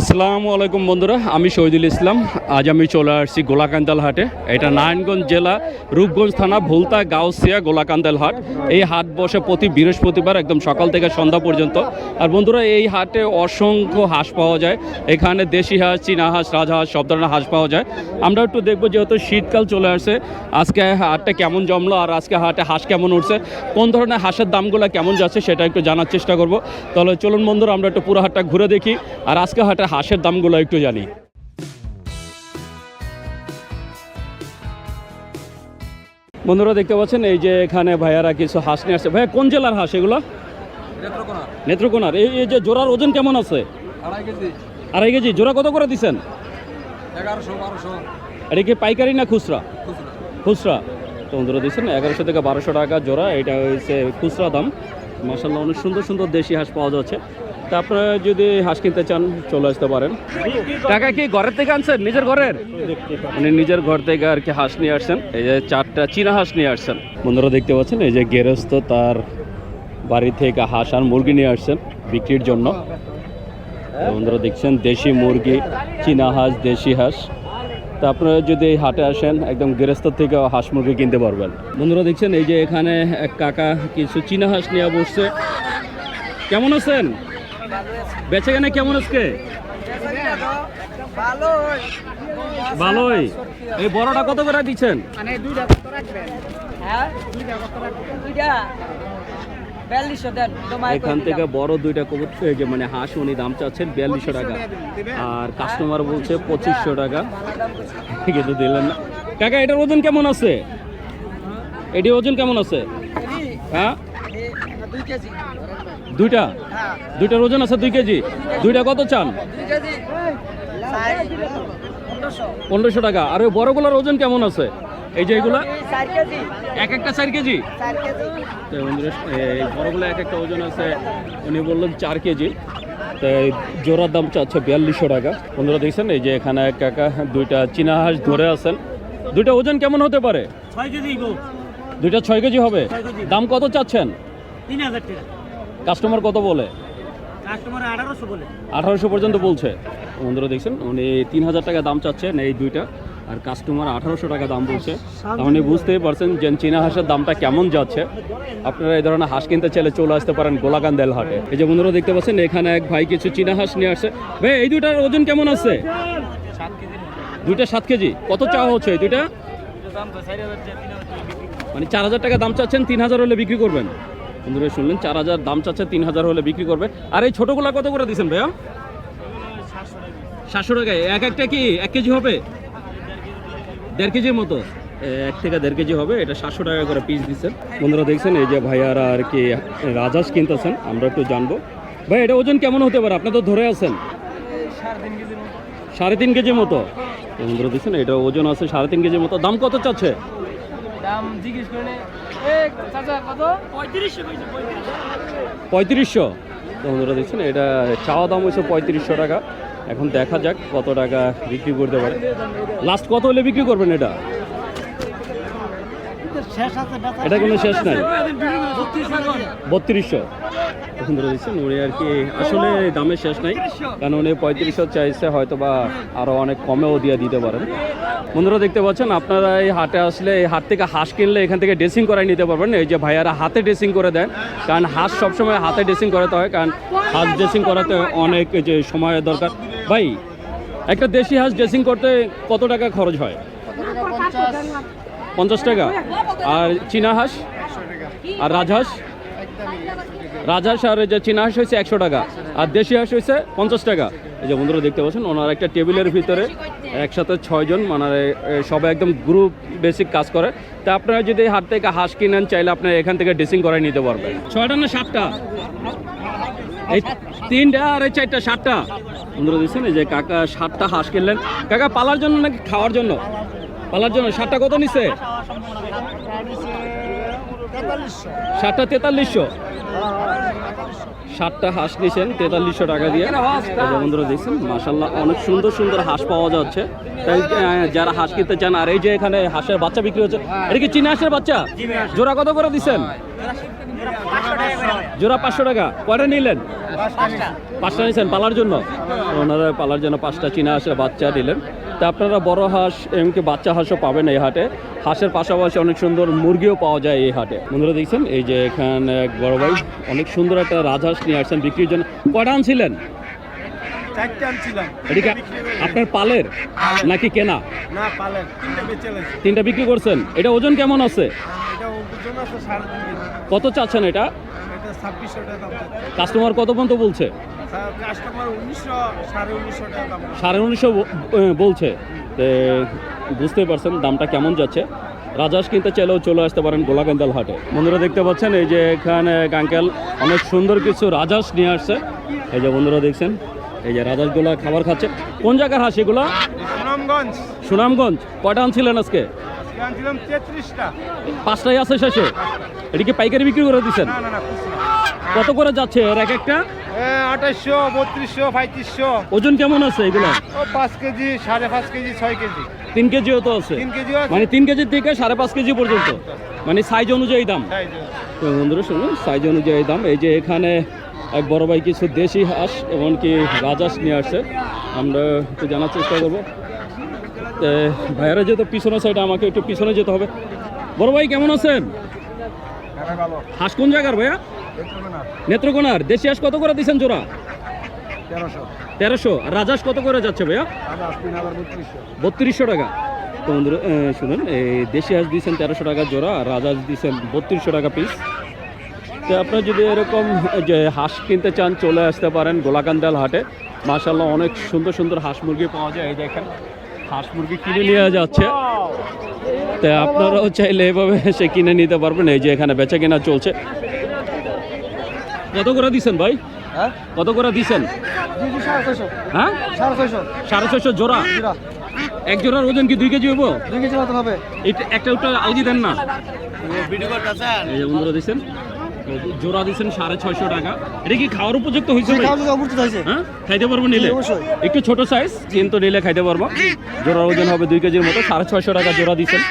আসসালামু আলাইকুম বন্ধুরা, আমি শহীদুল ইসলাম। আজ আমি চলে আসছি গোলাকান্দাল হাটে। এটা নারায়ণগঞ্জ জেলা, রূপগঞ্জ থানা, ভুলতা, গাউসিয়া, গোলাকান্দাল হাট। এই হাট বসে প্রতি বৃহস্পতিবার একদম সকাল থেকে সন্ধ্যা পর্যন্ত। আর বন্ধুরা, এই হাটে অসংখ্য হাঁস পাওয়া যায়। এখানে দেশি হাঁস, চীনা হাঁস, রাজহাঁস, সব ধরনের হাঁস পাওয়া যায়। আমরা একটু দেখব যেহেতু শীতকাল চলে আসছে আজকে হাটটা কেমন জমলো আর আজকে হাটে হাঁস কেমন উঠছে, কোন ধরনের হাঁসের দামগুলো কেমন যাচ্ছে সেটা একটু জানার চেষ্টা করব। তাহলে চলুন বন্ধুরা, আমরা একটু পুরো হাটটা ঘুরে দেখি। আর আজকে হাটে হাঁসের দামগুলো একটু জানি। বন্ধুরা দেখতে পাচ্ছেন এই যে এখানে ভাইয়ারা কিছু হাঁস নিয়ে আসছে। ভাইয়া কোন জেলার হাঁস এগুলো? নেত্রকোনা নেত্রকোনার। এই যে জোড়ার ওজন কেমন আছে? আড়াই কেজি। জোড়া কত করে দিচ্ছেন এটা কি পাইকারি না খুচরা? খুচরা। খুচরা। তো বন্ধুরা দিচ্ছেন এগারোশো থেকে বারোশো টাকা জোড়া। এটা হচ্ছে খুচরা দাম। মাসাল্লাহ অনেক সুন্দর সুন্দর দেশি হাঁস পাওয়া যাচ্ছে। তা আপনারা যদি হাঁস কিনতে চান চলে আসতে পারেন। টাকা কি ঘরের থেকে আনছেন? নিজের ঘরের? মানে নিজের ঘর থেকে আর কি হাঁস নিয়ে আসছেন। এই যে চারটা চীনা হাঁস নিয়ে আসছেন। বন্ধুরা দেখতে পাচ্ছেন এই যে গেরস্ত তার বাড়ি থেকে হাঁস আর মুরগি নিয়ে আসছেন বিক্রির জন্য। বন্ধুরা দেখছেন দেশি মুরগি চীনা হাঁস দেশি হাঁস। তা আপনারা যদি এই হাটে আসেন একদম গৃহস্থ থেকে হাঁস মুরগি কিনতে পারবেন। বন্ধুরা দেখছেন এই যে এখানে এক কাকা কিছু চীনা হাঁস নিয়ে বসছে। কেমন আছেন? বেচে কেনে কেমন আজকে? ভালোই। এই বড়টা কত করে দিচ্ছেন? মানে হ্যাঁ? এখান থেকে বড় দুইটা কবুতর যে মানে হাঁস উনি দাম চাচ্ছেন বিয়াল্লিশশো টাকা। আর কাস্টমার বলছে পঁচিশশো টাকা। কিন্তু দিলেন না। কাকা এটার ওজন কেমন আছে? এটি ওজন কেমন আছে? হ্যাঁ? দুইটা? দুইটার ওজন আছে দুই কেজি। দুইটা কত চান? পনেরোশো টাকা। আর ওই বড়গুলোর ওজন কেমন আছে? এই যে এগুলা? এক একটা চার কেজি? তো বড়গুলো এক একটা ওজন আছে উনি বললেন চার কেজি। তো জোড়ার দাম চাচ্ছে বিয়াল্লিশশো টাকা। বন্ধুরা দেখছেন এই যে এখানে এক কাকা দুইটা চীনা হাঁস ধরে আছেন। দুইটা ওজন কেমন হতে পারে? দুইটা ছয় কেজি হবে। দাম কত চাচ্ছেন? তিন হাজার টাকা। কাস্টমার কত বলে? কাস্টমার আঠারোশো বলে। আঠারোশো পর্যন্ত বলছে। বন্ধুরা দেখছেন উনি তিন হাজার টাকা দাম চাচ্ছেন এই দুইটা আর কাস্টমার আঠারোশো টাকা দাম বলছে। মানে বুঝতেই পারছেন যে চীনা হাঁসের দামটা কেমন যাচ্ছে। আপনারা এই ধরনের হাঁস কিনতে চাইলে চলে আসতে পারেন গোলাকান্দেল হাটে। এই যে বন্ধুরা দেখতে পাচ্ছেন এখানে এক ভাই কিছু চীনা হাঁস নিয়ে আসছে। ভাই এই দুইটার ওজন কেমন আছে দুইটা সাত কেজি। কত চাওয়া হচ্ছে এই দুইটা? মানে চার হাজার টাকা দাম চাচ্ছেন তিন হাজার হলে বিক্রি করবেন। বন্ধুরা শুনলেন, চার হাজার দাম চাচ্ছে, তিন হাজার হলে বিক্রি করবে। আর এই ছোটোগুলা কত করে দিচ্ছেন ভাইয়া? সাতশো টাকায় এক একটা কি এক কেজি হবে? দেড় কেজির মতো। এক থেকে দেড় কেজি হবে, এটা সাতশো টাকা করে পিস দিচ্ছেন। বন্ধুরা দেখছেন, এই যে ভাইয়ারা আর কি রাজাস কিনতেছেন, আমরা একটু জানব। ভাই, এটা ওজন কেমন হতে পারে? আপনি তো ধরে আছেন। সাড়ে তিন কেজির মতো। বন্ধুরা দেখছেন, এটা ওজন আছে সাড়ে তিন কেজির মতো। দাম কত চাচ্ছে? দাম জিজ্ঞেস করে পঁয়ত্রিশশো বন্ধুরা দেখছেন এটা চাওয়া দাম হয়েছে পঁয়ত্রিশশো টাকা। এখন দেখা যাক কত টাকা বিক্রি করতে পারে। লাস্ট কত হলে বিক্রি করবেন এটা? এটা কোনো শেষ নাই। বত্রিশশো। দেখছেন উনি আর কি আসলে দামের শেষ নাই। কারণ উনি পঁয়ত্রিশশো চাইছে হয়তো বা আরও অনেক কমেও দিয়ে দিতে পারেন। বন্ধুরা দেখতে পাচ্ছেন আপনারা এই হাটে আসলে এই হাট থেকে হাঁস কিনলে এখান থেকে ড্রেসিং করাই নিতে পারবেন। এই যে ভাইয়ারা হাতে ড্রেসিং করে দেন কারণ হাঁস সবসময় হাতে ড্রেসিং করাতে হয় কারণ হাঁস ড্রেসিং করাতে অনেক এই যে সময়ের দরকার। ভাই একটা দেশি হাঁস ড্রেসিং করতে কত টাকা খরচ হয়? পঞ্চাশ টাকা। আর চীনা হাঁস আর রাজহাঁস? রাজহাঁস আর যে চীনা হাঁস হয়েছে একশো টাকা। আর দেশি হাঁস হয়েছে পঞ্চাশ টাকা। এই যে বন্ধুরা দেখতে পাচ্ছেন, ওনার একটা টেবিলের ভিতরে একসাথে ছয়জন মানে সবাই একদম গ্রুপ বেসিক কাজ করে। তা আপনারা যদি হাট থেকে হাঁস কিনেন, চাইলে আপনারা এখান থেকে ড্রেসিং করাই নিতে পারবেন। ছয়টা না সাতটা? এই তিনটা আর এই চারটা, সাতটা? বন্ধুরা দেখছেন, এই যে কাকা সাতটা হাঁস কিনলেন। কাকা, পালার জন্য নাকি খাওয়ার জন্য? পালার জন্য সাতটা কত নিছে? সাতটা তেতাল্লিশশো। সাতটা হাঁস নিয়েছেন তেতাল্লিশশো টাকা দিয়ে। বন্ধুরা দেখছেন মাসাল্লাহ অনেক সুন্দর সুন্দর হাঁস পাওয়া যাচ্ছে। তাই যারা হাঁস কিনতে চান, আর এই যে এখানে হাঁসের বাচ্চা বিক্রি হচ্ছে, এটা কি চীনা হাঁসের বাচ্চা? জোড়া কত করে দিচ্ছেন জোড়া পাঁচশো টাকা। কয়টা নিলেন? পাঁচটা নিয়েছেন পালার জন্য। ওনারা পালার জন্য পাঁচটা চীনা হাঁসের বাচ্চা দিলেন। তা আপনারা বড় হাঁস এমনকি বাচ্চা হাঁসও পাবেন এই হাটে। হাঁসের পাশাপাশি অনেক সুন্দর মুরগিও পাওয়া যায় এই হাটে। বন্ধুরা দেখছেন এই যে এখানে এক বড় ভাই অনেক সুন্দর একটা রাজহাঁস নিয়ে আসছেন বিক্রির জন্য। কয়টা আনছিলেন এদিকে আপনার পালের? নাকি কেনা? তিনটে বিক্রি করছেন। এটা ওজন কেমন আছে? কত চাচ্ছেন এটা। কাস্টমার কত পর্যন্ত বলছে? সাড়ে উনিশশো বলে। সাড়ে উনিশশো বলছে। বুঝতে পারছেন দামটা কেমন যাচ্ছে। রাজাস কিনতে চাইলেও চলে আসতে পারেন গোলাকান্দাল হাটে। বন্ধুরা দেখতে পাচ্ছেন এই যে এখানে আঙ্কেল অনেক সুন্দর কিছু রাজাস নিয়ে আসছে। এই যে বন্ধুরা দেখছেন এই যে রাজাসগুলা খাবার খাচ্ছে। কোন জায়গার হাঁস এগুলো? সুনামগঞ্জ। সুনামগঞ্জ। কয়টা আনছিলেন আজকে? পাঁচটাই আছে শেষে? এটিকে পাইকারি বিক্রি করে দিচ্ছেন? কত করে যাচ্ছে? এর এক একটা? আঠাশশো বত্রিশশো পঁয়ত্রিশশো। ওজন কেমন আছে এগুলো? ও পাঁচ কেজি সাড়ে পাঁচ কেজি ছয় কেজি। তিন কেজিও তো আছে। তিন আছে। মানে তিন কেজির থেকে সাড়ে পাঁচ কেজি পর্যন্ত? মানে সাইজ অনুযায়ী দাম? তো। বন্ধুরা শুনুন সাইজ অনুযায়ী দাম। এই যে এখানে এক বড় ভাই কিছু দেশি হাঁস এমনকি রাজহাঁস নিয়ে আসছে। আমরা একটু জানার চেষ্টা করব। তো ভাইয়ারা যেহেতু পিছনে সাইডে আমাকে একটু পিছনে যেতে হবে। বড় ভাই কেমন আছেন? হ্যাঁ, হাঁস কোন জায়গার ভাইয়া? নেত্রকোনার। দেশি হাঁস কত করে দিচ্ছেন জোড়া? তেরোশো। আর রাজহাঁস কত করে যাচ্ছে ভাইয়া? বত্রিশশো। টাকা। তো বন্ধুরা শুনুন এই দেশি হাঁস দিয়েছেন তেরোশো টাকা জোড়া আর রাজহাঁস দিয়েছেন বত্রিশশো টাকা পিস তো আপনারা যদি এরকম যে হাঁস কিনতে চান চলে আসতে পারেন গোলাকান্দাল হাটে। মাশাল্লাহ অনেক সুন্দর সুন্দর হাঁস মুরগি পাওয়া যায় এই দেখেন। হাঁস মুরগি কিনে নিয়ে যাচ্ছে। তো আপনারাও চাইলে এভাবে সে কিনে নিতে পারবেন। এই যে এখানে বেচা কেনা চলছে। কত করে দিছেন ভাই? হ্যাঁ? কত করে দিছেন? সাড়ে ছয়শো। হ্যাঁ? সাড়ে ছয়শো। জোড়া? এক জোড়ার ওজন কি দুই কেজি হব দুই কেজি মতন হবে। একটা একটা আলগি দেন না। এই যে বন্ধুরা দিচ্ছেন জোড়া দিচ্ছেন সাড়ে ছয়শো টাকা। এটা কি খাওয়ার উপযুক্ত হয়েছে হ্যাঁ? খাইতে পারব নিলে? একটু ছোট সাইজ কিন্তু নিলে খাইতে পারব। জোড়ার ওজন হবে দুই কেজির মতো সাড়ে ছয়শো টাকা জোড়া দিচ্ছেন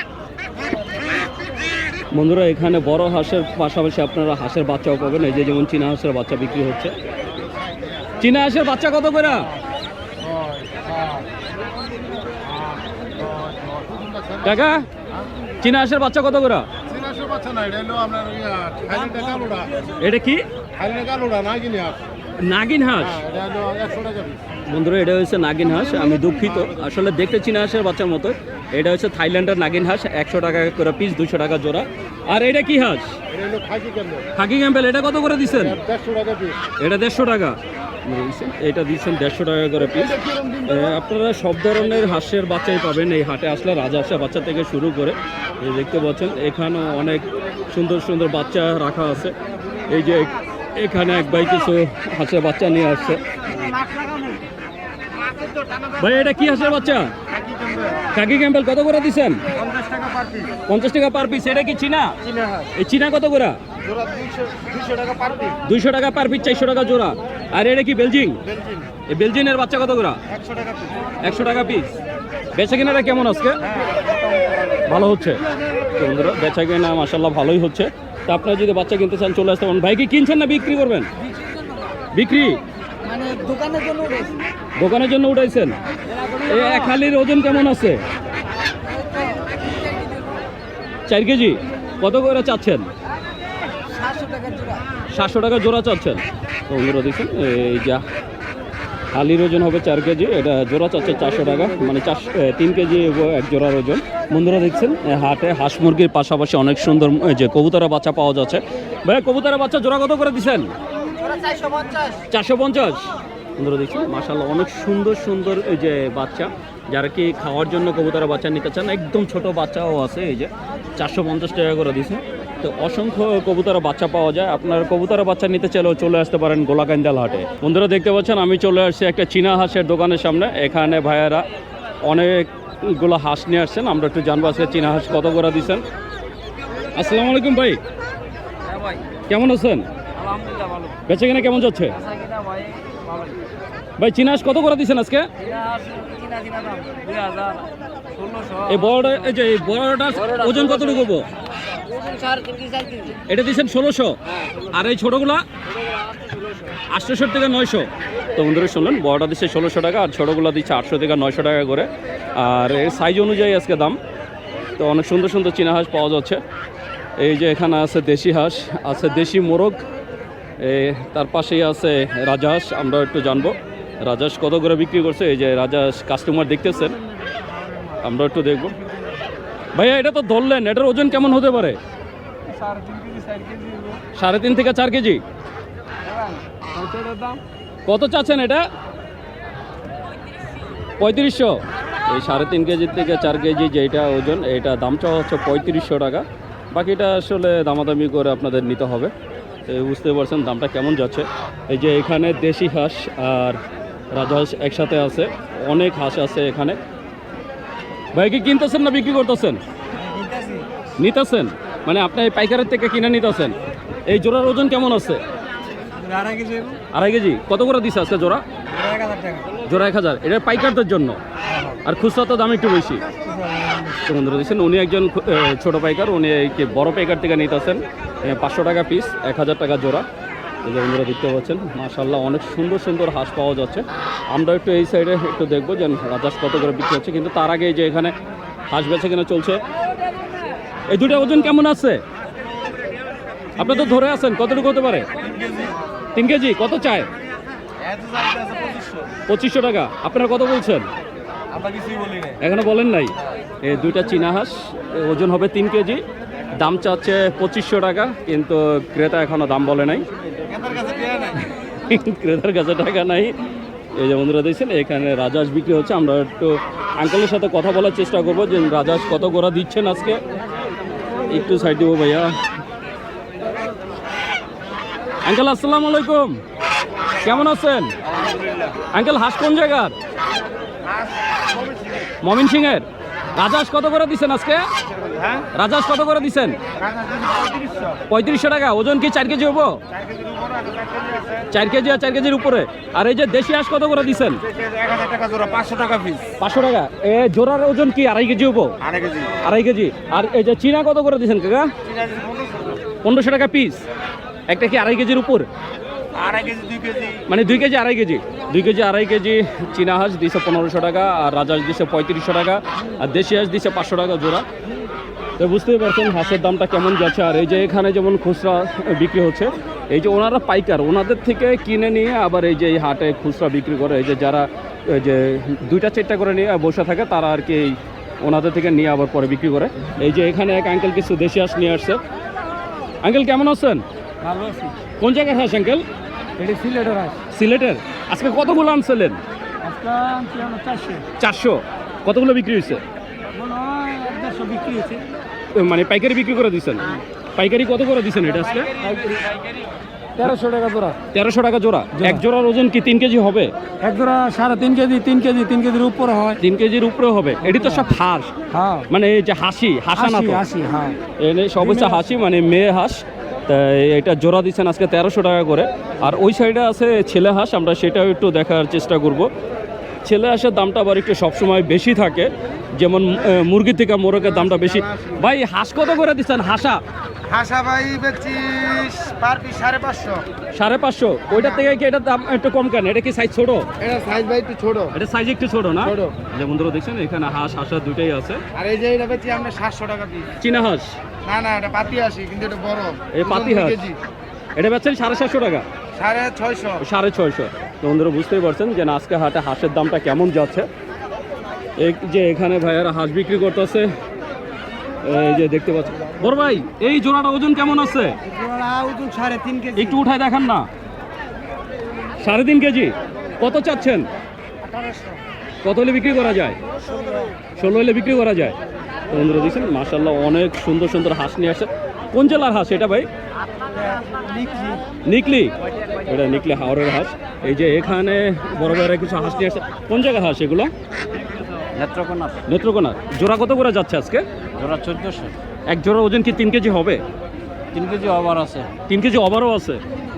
বন্ধুরা এখানে বড় হাঁসের পাশাপাশি আপনারা হাঁসের বাচ্চাও পাবেন। এই যে যেমন চীনা হাঁসের বাচ্চা বিক্রি হচ্ছে। চীনা হাঁসের বাচ্চা কত করে? কাকা চীনা হাঁসের বাচ্চা কত করে? এটা কি? না নাগিন হাঁস? পিস বন্ধুরা এটা হচ্ছে নাগিন হাঁস আমি দুঃখিত। আসলে দেখতে চীনা হাঁসের বাচ্চার মতো। এটা হচ্ছে থাইল্যান্ডের নাগিন হাঁস একশো টাকা করে পিস দুশো টাকা জোড়া। আর এটা কি হাঁস? Khaki Campbell. এটা কত করে দিচ্ছেন দেড়শো টাকা পিস এটা দেড়শো টাকা। এটা দিচ্ছেন দেড়শো টাকা করে পিস আপনারা সব ধরনের হাঁসের বাচ্চাই পাবেন এই হাটে। আসলে রাজহাঁসের বাচ্চা থেকে শুরু করে দেখতে পাচ্ছেন এখানেও অনেক সুন্দর সুন্দর বাচ্চা রাখা আছে। এই যে এখানে এক ভাই কিছু হাঁসের বাচ্চা নিয়ে আসছে। ভাই, এটা কি হাঁসের বাচ্চা? কাকি ক্যাম্পেল কত করে দিচ্ছেন পঞ্চাশ টাকা পার পিস। এটা কি চীনা? এই চীনা কত করে? দুইশো টাকা পার পিস, চারশো টাকা জোড়া। আর এটা কি বেলজিং এই বেলজিনের বাচ্চা কত করে? একশো টাকা পিস। বেচা কেনাটা কেমন আজকে? ভালো হচ্ছে। বন্ধুরা, বেচা কেনা মাসাল্লাহ ভালোই হচ্ছে। তা আপনারা যদি বাচ্চা কিনতে চান চলে আসতে পারেন। ভাই কি কিনছেন না বিক্রি করবেন? বিক্রি? মানে দোকানের জন্য উঠাইছেন? এক হালির ওজন কেমন আছে? চার কেজি। কত করে চাচ্ছেন? সাতশো টাকা জোড়া। চাচ্ছেন। তো এই যা। হালির ওজন হবে চার কেজি এটা জোড়া চাচ্ছে চারশো টাকা মানে চারশো তিন কেজি এক জোড়ার ওজন। বন্ধুরা দেখছেন হাটে হাঁস মুরগির পাশাপাশি অনেক সুন্দর যে কবুতরের বাচ্চা পাওয়া যাচ্ছে। ভাই কবুতরের বাচ্চা জোড়া কত করে দিচ্ছেন? চারশো পঞ্চাশ। বন্ধুরা দেখছেন মাসাল্লাহ অনেক সুন্দর সুন্দর এই যে বাচ্চা যারা কি খাওয়ার জন্য কবুতরের বাচ্চা নিতে চান একদম ছোট বাচ্চাও আছে এই যে চারশো পঞ্চাশ টাকা করে দিছে। তো অসংখ্য কবুতরের বাচ্চা পাওয়া যায়। আপনার কবুতরের বাচ্চা নিতে চাইলেও চলে আসতে পারেন গোলাকান্দাল হাটে। বন্ধুরা দেখতে পাচ্ছেন আমি চলে আসছি একটা চীনা হাঁসের দোকানের সামনে। এখানে ভাইয়েরা অনেকগুলো হাঁস নিয়ে আসছেন। আমরা একটু জানব আজকে চীনা হাঁস কত করে দিচ্ছেন। আসসালামু আলাইকুম ভাই। হ্যাঁ কেমন আছেন? বেঁচে কিনা কেমন যাচ্ছে? ভাই চীনা হাঁস কত করে দিচ্ছেন আজকে? এই বড়টা এই যে এই বড়টা ওজন কতটুকু এটা দিচ্ছেন ষোলোশো। আর এই ছোটোগুলা? আটশোশো থেকে নয়শো। তো বন্ধুরা শুনলেন বড়টা দিচ্ছে ষোলোশো টাকা আর ছোটোগুলো দিচ্ছে আটশো থেকে নয়শো টাকা করে। আর এর সাইজ অনুযায়ী আজকে দাম। তো অনেক সুন্দর সুন্দর চীনা হাঁস পাওয়া যাচ্ছে। এই যে এখানে আছে দেশি হাঁস আছে দেশি মোরগ। এ, তার পাশেই আছে রাজহাঁস আমরা একটু জানব। রাজহাঁস কত করে বিক্রি করছে? এই যে রাজহাঁস কাস্টমার দেখতেছেন আমরা একটু দেখব। ভাইয়া এটা তো ধরলেন এটার ওজন কেমন হতে পারে? সাড়ে তিন থেকে চার কেজি? দাম? কত চাচ্ছেন এটা? পঁয়ত্রিশশো। এই সাড়ে তিন কেজির থেকে চার কেজি যেটা ওজন এটা দাম চাওয়া হচ্ছে পঁয়ত্রিশশো টাকা। বাকিটা আসলে দামাদামি করে আপনাদের নিতে হবে। বুঝতে পারছেন দামটা কেমন যাচ্ছে। এই যে এখানে দেশি হাঁস আর রাজহাঁস একসাথে আছে অনেক হাঁস আছে এখানে। ভাই, কি কিনতেছেন না বিক্রি করতেছেন? নিতেছেন? মানে আপনি এই পাইকারের থেকে কিনে নিতেছেন। এই জোড়ার ওজন কেমন আছে? আড়াই কেজি। কত করে দিছে আজকে জোড়া? জোড়া এক হাজার। এটা পাইকারদের জন্য। আর খুচরা তো দাম একটু বেশি। বন্ধুরা দিচ্ছেন উনি একজন ছোট পাইকার। উনি বড় পাইকার থেকে নিতেছেন। পাঁচশো টাকা পিস এক হাজার টাকা জোড়া। এই যে বন্ধুরা দেখতে পাচ্ছেন মাশাল্লাহ অনেক সুন্দর সুন্দর হাঁস পাওয়া যাচ্ছে। আমরা একটু এই সাইডে একটু দেখব যে রাজাস কত করে বিক্রি হচ্ছে। কিন্তু তার আগে যে এখানে হাঁস বেছে কেনা চলছে। এই দুটো ওজন কেমন আছে? আপনি তো ধরে আছেন, কতটুকু হতে পারে? তিন কেজি, কত চায়? পঁচিশশো টাকা। আপনারা কত বলছেন? এখনও বলেন নাই? এই দুইটা চীনা হাঁস, ওজন হবে তিন কেজি। দাম চাচ্ছে পঁচিশশো টাকা, কিন্তু ক্রেতা এখনও দাম বলে নাই কেনার কাছে টিয়া নাই ক্রেতার কাছে টাকা নাই। এই যে বন্ধুরা দেখছেন, এখানে রাজহাঁস বিক্রি হচ্ছে। আমরা একটু আঙ্কেলের সাথে কথা বলার চেষ্টা করব যে রাজহাঁস কত গোড়া দিচ্ছেন আজকে? একটু সাইড দিব ভাইয়া। আঙ্কেল আসসালামু আলাইকুম। কেমন আছেন? আঙ্কেল হাঁস কোন জায়গার? মমিন সিং এর রাজহাঁস কত করে দিচ্ছেন আজকে? হ্যাঁ? রাজহাঁস কত করে দিচ্ছেন পঁয়ত্রিশশো টাকা। ওজন কি চার কেজি হব? চার কেজি আর চার কেজির উপরে। আর এই যে দেশি হাঁস কত করে দিচ্ছেন পাঁচশো টাকা। পাঁচশো টাকা এ জোড়ার ওজন কি আড়াই কেজি হব? আড়াই কেজি। আড়াই কেজি আর এই যে চীনা কত করে দিচ্ছেন কাকা? পনেরোশো টাকা পিস একটা কি আড়াই কেজির উপর? আড়াই কেজি দুই কেজি। মানে দুই কেজি আড়াই কেজি। দুই কেজি আড়াই কেজি চীনা হাঁস দিছে পনেরোশো টাকা আর রাজহাঁস দিছে পঁয়ত্রিশশো টাকা আর দেশি হাঁস দিছে পাঁচশো টাকা জোড়া। তো বুঝতেই পারছেন হাঁসের দামটা কেমন যাচ্ছে আর এই যে এখানে যেমন খুচরা বিক্রি হচ্ছে এই যে ওনারা পাইকার ওনাদের থেকে কিনে নিয়ে আবার এই যে এই হাটে খুচরা বিক্রি করে এই যে যারা এই যে দুইটা চারটা করে নিয়ে বসে থাকে তারা আর কি এই ওনাদের থেকে নিয়ে আবার পরে বিক্রি করে। এই যে এখানে এক আঙ্কেল কিছু দেশি হাঁস নিয়ে আসছে। আঙ্কেল কেমন আছেন? ভালো আছি। কোন জায়গায় হাঁস আঙ্কেল এটি সিলেটের হাঁস সিলেটের? আজকে কতগুলো আনছিলেন? চারশো। কতগুলো বিক্রি হয়েছে? মনে হয় পাইকারি বিক্রি করে দিচ্ছেন পাইকারি কত করে দিচ্ছেন এটা আজকে? তেরোশো টাকা জোড়া। তেরোশো টাকা জোড়া। এক জোড়ার ওজন কি তিন কেজি হবে? এক জোড়া সাড়ে তিন কেজি তিন কেজি তিন কেজির উপরে হয়। তিন কেজির উপরে হবে। এটি তো সব হাঁস। হ্যাঁ। মানে এই যে হাসি হাসা না আশি হ্যাঁ। সব হচ্ছে হাসি মানে মেয়ে হাঁস। তা এটা জোড়া দিচ্ছেন আজকে তেরোশো টাকা করে। আর ওই সাইডে আছে ছেলে হাঁস আমরা সেটাও একটু দেখার চেষ্টা করব। ছেলে হাঁসের দামটা আবার একটু সবসময় বেশি থাকে। যেমন আহ, মুরগি থেকে মোরগের দামটা বেশি। ভাই হাঁস কত করে দিচ্ছেন হাসা? হাসা ভাই বেচছিস সাড়ে পাঁচশো। সাড়ে পাঁচশো। ওইটার থেকে কি এটার দাম একটু কম কেন? এটা কি সাইজ ছোট? এটা সাইজ ভাই একটু ছোট। এটা সাইজ একটু ছোট না। যে বন্ধুরা দেখছেন এখানে হাঁস হাঁসা দুটোই আছে। আর এই যে এটা বেচছি আমরা সাতশো টাকা পিস চীনা হাঁস? না না এটা পাতি আসি কিন্তু এটা বড়। এই পাতি হাঁস? এটা বেচছেন সাড়ে সাতশো টাকা? সাড়ে ছয়শো। সাড়ে ছয়শো। তো বন্ধুরা বুঝতেই পারছেন যে আজকে হাটে হাঁসের দামটা কেমন যাচ্ছে। এই যে এখানে ভাইয়ারা হাঁস বিক্রি করতেছে। এই যে দেখতে পাচ্ছেন। বড় ভাই এই জোড়াটা ওজন কেমন আছে? ওজন সাড়ে তিন কেজি। একটু উঠায় দেখান না। সাড়ে তিন কেজি। কত চাচ্ছেন? কত হলে বিক্রি করা যায়? ষোলো হলে বিক্রি করা যায়। বন্ধুরা দেখছেন মাসাল্লাহ অনেক সুন্দর সুন্দর হাঁস নিয়ে আসে কোন জেলার হাঁস এটা ভাই? নিকলি। এটা নিকলি হাওড়ের হাঁস। এই যে এখানে বড় বড় কিছু হাঁস নিয়ে আসে কোন জায়গায় হাঁস এগুলো? নেত্রকোনা নেত্রকোনা জোড়া কত করে যাচ্ছে আজকে? জোড়া চোদ্দশো। এক জোড়া ওজন কি তিন কেজি হবে? তিন কেজি আবার আছে। তিন কেজি ওভারও আছে।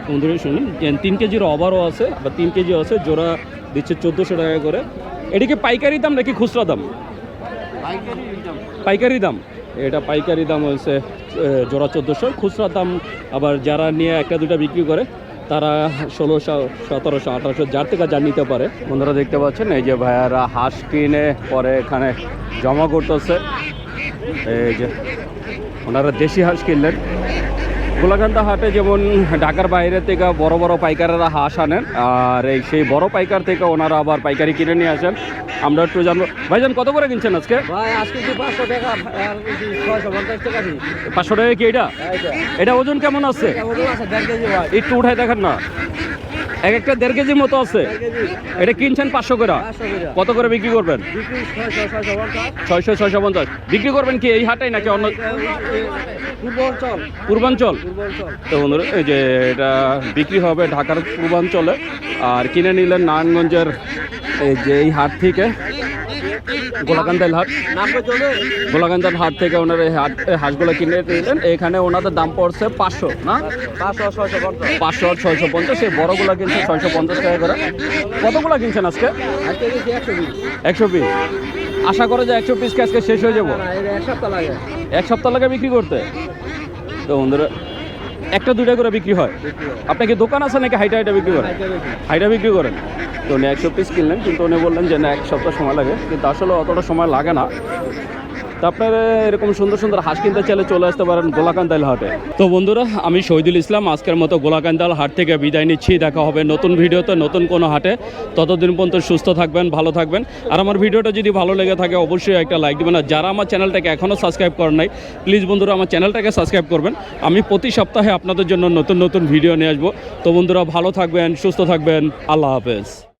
বন্ধুরা শুনুন তিন কেজির ওভারও আছে বা তিন কেজি আছে। জোড়া দিচ্ছে চোদ্দোশো টাকা করে। এটা কি পাইকারি দাম নাকি খুচরা দাম? পাইকারি দাম। এটা পাইকারি দাম হচ্ছে জোড়া চোদ্দোশো। খুচরা দাম আবার যারা নিয়ে একটা দুটা বিক্রি করে, তারা ষোলোশো সতেরোশো, আঠারোশো, যার থেকে যা নিতে পারে। বন্ধুরা দেখতে পাচ্ছেন, এই যে ভাইয়ারা হাঁস কিনে পরে এখানে জমা করতেছে। এই যে, ওনারা দেশি হাঁস কিনলেন। গোলাকান্দা হাটে যেমন ঢাকার বাইরে থেকে বড় বড় পাইকারেরা হাঁস আনেন আর এই সেই বড় পাইকার থেকে ওনারা আবার পাইকারি কিনে নিয়ে আসেন। আমরা একটু জানব ভাইজান কত করে কিনছেন আজকে? পাঁচশো টাকা কি এটা? এটা। ওজন কেমন আছে? একটু উঠায় দেখেন না। এক একটা দেড় কেজি মতো আছে। এটা কিনছেন পাঁচশো করে। কত করে বিক্রি করবেন? ছয়শো ছয়শো পঞ্চাশ। ছয়শো ছয়শো পঞ্চাশ বিক্রি করবেন কি এই হাটেই নাকি অন্য পূর্বাঞ্চল। তো বন্ধুরা এই যে এটা বিক্রি হবে ঢাকার পূর্বাঞ্চলে। আর কিনে নিলেন নারায়ণগঞ্জের এই যে এই হাট থেকে গোলাকান্দাল হাট। গোলাকান্দাল হাট থেকে ওনার এই হাট হাঁসগুলো কিনে নিলেন এখানে ওনাদের দাম পড়ছে পাঁচশো না? পাঁচশো আর ছয়শো পঞ্চাশ এই বড়গুলো কিনছে ছয়শো পঞ্চাশ টাকা করে। কতগুলো কিনছেন আজকে? আজকে একশো পিস আশা করে যে একশো পিস আজকে শেষ হয়ে যাব। এক সপ্তাহ লাগে। এক সপ্তাহ লাগে বিক্রি করতে? তো বন্ধুরা একটা দুইটা করে বিক্রি হয়। আপনার কি দোকান আছে নাকি হাইটা হাইটা বিক্রি করেন? হাইটা বিক্রি। করেন? তো উনি একশো পিস কিনলেন কিন্তু উনি বললেন যে না এক সপ্তাহ সময় লাগে। কিন্তু আসলে অতটা সময় লাগে না। আপনারা এরকম সুন্দর সুন্দর হাঁস কিনতে চাইলে চলে আসতে পারেন গোলাকান্দাল হাটে। তো বন্ধুরা, আমি শহীদুল ইসলাম, আজকের মতো গোলাকান্দাল হাট থেকে বিদায় নিচ্ছি। দেখা হবে নতুন ভিডিওতে নতুন কোনো হাটে। ততদিন পর্যন্ত সুস্থ থাকবেন, ভালো থাকবেন। আর আমার ভিডিওটা যদি ভালো লেগে থাকে, অবশ্যই একটা লাইক দেবেন। আর যারা আমার চ্যানেলটাকে এখনও সাবস্ক্রাইব করেন নাই, প্লিজ বন্ধুরা, আমার চ্যানেলটাকে সাবস্ক্রাইব করবেন। আমি প্রতি সপ্তাহে আপনাদের জন্য নতুন নতুন ভিডিও নিয়ে আসব। তো বন্ধুরা, ভালো থাকবেন, সুস্থ থাকবেন। আল্লাহ হাফেজ।